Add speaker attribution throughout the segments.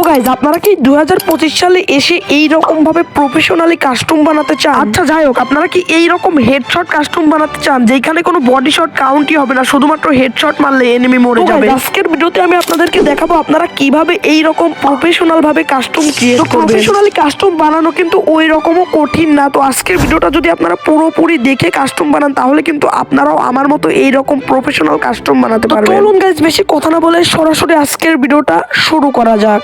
Speaker 1: তো গাইজ আপনারা কি দুই হাজার পঁচিশ সালে এসে এই রকম ভাবে প্রফেশনালি কাস্টম বানাতে চান? আচ্ছা যাই হোক আপনারা কি এই রকম হেডশট কাস্টম বানাতে চান? যেখানে কোনো বডি শট কাউন্টই হবে না শুধুমাত্র হেডশট মারলে এনিমি মরে যাবে। আজকের ভিডিওতে আমি আপনাদেরকে দেখাবো আপনারা কীভাবে এই রকম প্রফেশনাল ভাবে কাস্টম ক্রিয়েট করবেন। প্রফেশনালি কাস্টম বানানো কিন্তু ওই রকমও কঠিন না। তো আজকের ভিডিওটা যদি আপনারা পুরোপুরি দেখে কাস্টম বানান তাহলে কিন্তু আপনারাও আমার মতো এই রকম প্রফেশনাল কাস্টম বানাতে পারবেন। চলুন গাইজ বেশি কথা না বলে সরাসরি আজকের ভিডিওটা শুরু করা যাক।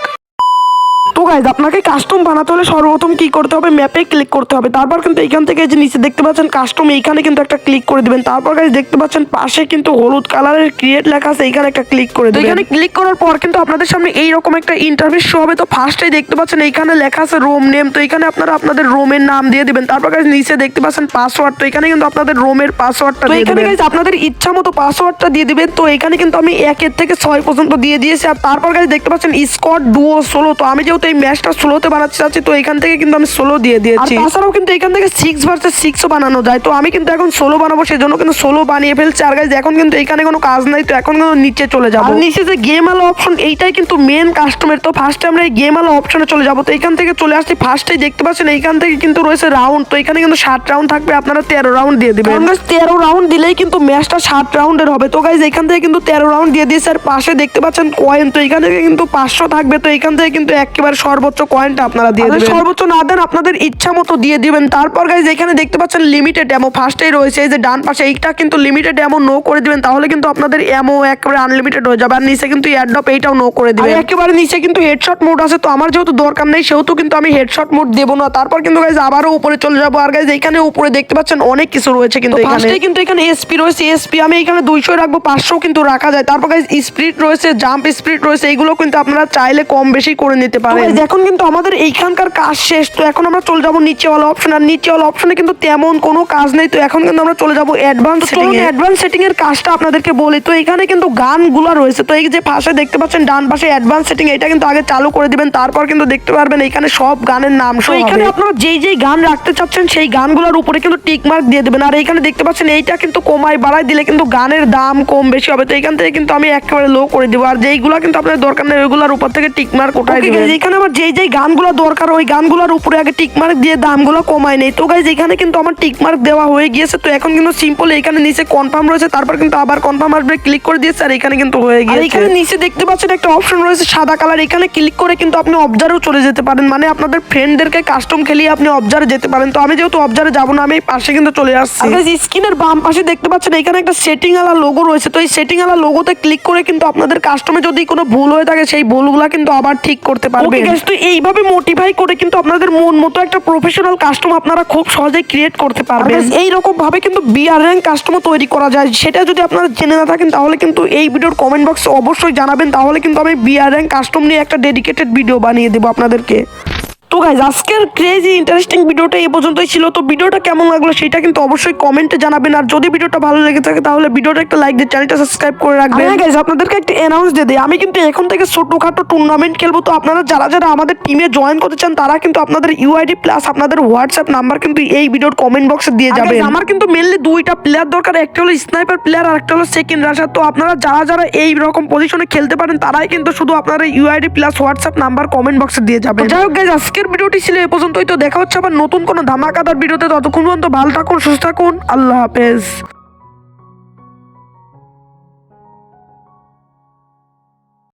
Speaker 1: তো গাইজ আপনাকে কাস্টম বানাতে হলে সর্বপ্রথম কি করতে হবে? ম্যাপে ক্লিক করতে হবে। তারপর কিন্তু এখান থেকে যে নিচে দেখতে পাচ্ছেন কাস্টম এইখানে কিন্তু একটা ক্লিক করে দিবেন। তারপর গাইজ দেখতে পাচ্ছেন পাশে কিন্তু হলুদ কালারের ক্রিয়েট লেখা আছে এখানে একটা ক্লিক করে দিবেন। এখানে ক্লিক করার পর কিন্তু আপনাদের সামনে এই রকম একটা ইন্টারভিউ শো হবে। তো ফার্স্টেই দেখতে পাচ্ছেন এইখানে লেখা আছে রোম নেম। তো এখানে আপনারা আপনাদের রোমের নাম দিয়ে দিবেন। তারপর গাইজ নিচে দেখতে পাচ্ছেন পাসওয়ার্ড তো এখানে কিন্তু আপনাদের রোমের পাসওয়ার্ডটা দিয়ে এখানে গাইজ আপনাদের ইচ্ছা মতো পাসওয়ার্ডটা দিয়ে দিবেন। তো এখানে কিন্তু আমি একের থেকে ছয় পর্যন্ত দিয়ে দিয়েছি। আর তারপর গাইজ দেখতে পাচ্ছেন স্কট ডুও ষোলো তো আমি যেহেতু এই ম্যাচটা ষোলোতে বানাতে চাচ্ছি তো এখান থেকে কিন্তু আমি ষোলো দিয়ে দিয়েছি। তাছাড়াও কিন্তু এখান থেকে সিক্স ভার্সেস সিক্সও বানানো যায় তো আমি কিন্তু এখন সোলো বানাবো সেজন্য কিন্তু সোলো বানিয়ে ফেলছি। আর গাইজ এখন কিন্তু এখানে কোনো কাজ নাই তো এখন কিন্তু নিচে চলে যাব। আর নিচে যে গেম আলো অপশন এইটাই কিন্তু মেন কাস্টমের তো ফার্স্টে আমরা এই গেম আলো অপশনে চলে যাব। তো এখান থেকে চলে আসছি ফার্স্টেই দেখতে পাচ্ছেন এইখান থেকে কিন্তু রয়েছে রাউন্ড তো এখানে কিন্তু সাত রাউন্ড থাকবে আপনারা তেরো রাউন্ড দিয়ে দিবেন। তেরো রাউন্ড দিলেই কিন্তু ম্যাচটা সাত রাউন্ডের হবে। তো গাইজ এখান থেকে কিন্তু তেরো রাউন্ড দিয়ে দিয়েছে আর পাশে দেখতে পাচ্ছেন কয়েন তো এখান থেকে কিন্তু পাঁচশো থাকবে। তো এখান থেকে কিন্তু একেবারে সর্বোচ্চ কয়েনটা আপনারা দিয়ে দেবেন। সর্বোচ্চ না দেন আপনাদের ইচ্ছা মতো দিয়ে দিবেন। তারপর গাইজ এখানে দেখতে পাচ্ছেন লিমিটেড অ্যামো ফার্স্টেই রয়েছে। এই যে ডান পাশে এইটা কিন্তু লিমিটেড অ্যামো নো করে দিবেন তাহলে কিন্তু আপনাদের অ্যামো একেবারে আনলিমিটেড হয়ে যাবে। আর নিচে কিন্তু এয়ারড্রপ এইটাও নো করে দিবেন। আর একেবারে নিচে কিন্তু হেডশট মোড আছে তো আমার যেহেতু দরকার নেই সেহেতু কিন্তু আমি হেডশট মোড দেবো না। তারপর কিন্তু গাইজ আবারও উপরে চলে যাব। আর গাইজ এখানে উপরে দেখতে পাচ্ছেন অনেক কিছু রয়েছে কিন্তু এখানে। কিন্তু এখানে এসপি রয়েছে। এসপি আমি এখানে দুইশো রাখব পাঁচশো কিন্তু রাখা যায়। তারপর গাইজ স্পিড রয়েছে জাম্প স্পিড রয়েছে এইগুলো কিন্তু আপনারা চাইলে কম বেশি করে নিতে পারেন এখন কিন্তু আমাদের এইখানকার কাজ শেষ তো এখন আমরা চলে যাব নিচেওয়ালা অপশন আর নিচেওয়ালা অপশনে কিন্তু তেমন কোনো কাজ নেই তো এখন কিন্তু আমরা চলে যাব অ্যাডভান্স সেটিং অ্যাডভান্স সেটিং এর কাজটা আপনাদেরকে বলি তো এখানে কিন্তু গানগুলো রয়েছে তো এই যে পাশে দেখতে পাচ্ছেন ডান পাশে অ্যাডভান্স সেটিং এটা কিন্তু আগে চালু করে দিবেন তারপর কিন্তু দেখতে পারবেন এখানে সব গানের নাম সহ এখানে আপনারা যেই যেই গান রাখতে চাচ্ছেন সেই গানগুলোর উপরে কিন্তু টিক মার্ক দিয়ে দেবেন আর এখানে দেখতে পাচ্ছেন এইটা কিন্তু কমায় বাড়ায় দিলে কিন্তু গানের দাম কম বেশি হবে তো এখান থেকে কিন্তু আমি একেবারে লো করে দিব আর যেইগুলো কিন্তু আপনার দরকার নেই ওইগুলোর উপর থেকে টিক মার্ক ওঠাই দিবেন। এখানে আমার যেই যেই গানগুলো দরকার ওই গানগুলোর উপরে আগে টিক মার্ক দিয়ে দামগুলো কমায় নেই। তো গাইজ এখানে কিন্তু আমার টিক মার্ক দেওয়া হয়ে গিয়েছে। তো এখন কিন্তু সিম্পল এখানে নিচে কনফার্ম রয়েছে তারপর কিন্তু আবার কনফার্ম আসবে ক্লিক করে দিয়েছে আর এখানে কিন্তু হয়ে গিয়েছে। এখানে নিচে দেখতে পাচ্ছেন একটা অপশন রয়েছে সাদা কালার এখানে ক্লিক করে কিন্তু আপনি অবজারেও চলে যেতে পারেন। মানে আপনাদের ফ্রেন্ডদেরকে কাস্টম খেলিয়ে আপনি অবজারে যেতে পারেন। তো আমি যেহেতু অবজারে যাব না আমি এই পাশে কিন্তু চলে আসছি। স্ক্রিনের বাম পাশে দেখতে পাচ্ছেন এখানে একটা সেটিং আলা লোগো রয়েছে। তো এই সেটিং আলা লোগোতে ক্লিক করে কিন্তু আপনাদের কাস্টমে যদি কোনো ভুল হয়ে থাকে সেই ভুলগুলা কিন্তু আবার ঠিক করতে পারবেন। তো এইভাবে মোটিভাই করে কিন্তু আপনাদের মন মতো একটা প্রফেশনাল কাস্টম আপনারা খুব সহজে ক্রিয়েট করতে পারবেন। এই রকম ভাবে কিন্তু বিআর র্যাঙ্ক কাস্টমার তৈরি করা যায়। সেটা যদি আপনারা জেনে না থাকেন তাহলে কিন্তু এই ভিডিওর কমেন্ট বক্সে অবশ্যই জানাবেন। তাহলে কিন্তু আমি বিআর র্যাঙ্ক কাস্টম নিয়ে একটা ডেডিকেটেড ভিডিও বানিয়ে দেবো আপনাদেরকে। তো গাইজ আজকের ক্রেজি ইন্টারেস্টিং ভিডিওটা এই পর্যন্তই ছিল। তো ভিডিওটা কেমন লাগল সেটা কিন্তু অবশ্যই কমেন্টে জানাবেন। আর যদি ভিডিওটা ভালো লেগে থাকে তাহলে ভিডিওটা একটা লাইক দিয়ে চ্যানেলটা সাবস্ক্রাইব করে রাখবেন। হ্যাঁ গাইজ আপনাদেরকে একটা অ্যানাউন্স দিয়ে দিই। আমি কিন্তু এখন থেকে ছোটখাটো টুর্নামেন্ট খেলব। তো আপনারা যারা যারা আমাদের টিমে জয়েন করতে চান তারা কিন্তু আপনাদের ইউআইডি প্লাস আপনাদের হোয়াটসঅ্যাপ নাম্বার কিন্তু এই ভিডিওর কমেন্ট বক্সে দিয়ে যাবেন। আমার কিন্তু মেনলি দুইটা প্লেয়ার দরকার। একটা হলো স্নাইপার প্লেয়ার আর একটা হলো সেকেন্ড রাশার তো আপনারা যারা যারা এই রকম পজিশনে খেলতে পারেন তারাই কিন্তু শুধু আপনারা UID plus WhatsApp number comment বক্সে দিয়ে যাবেন। যাই হোক গাইজ আজকের ভিডিওটি ছিল এ পর্যন্তই। তো দেখা হচ্ছে আবার নতুন কোনো ধামাকাদার ভিডিওতে। ততক্ষণ পর্যন্ত ভালো থাকুন, সুস্থ থাকুন। আল্লাহ হাফেজ।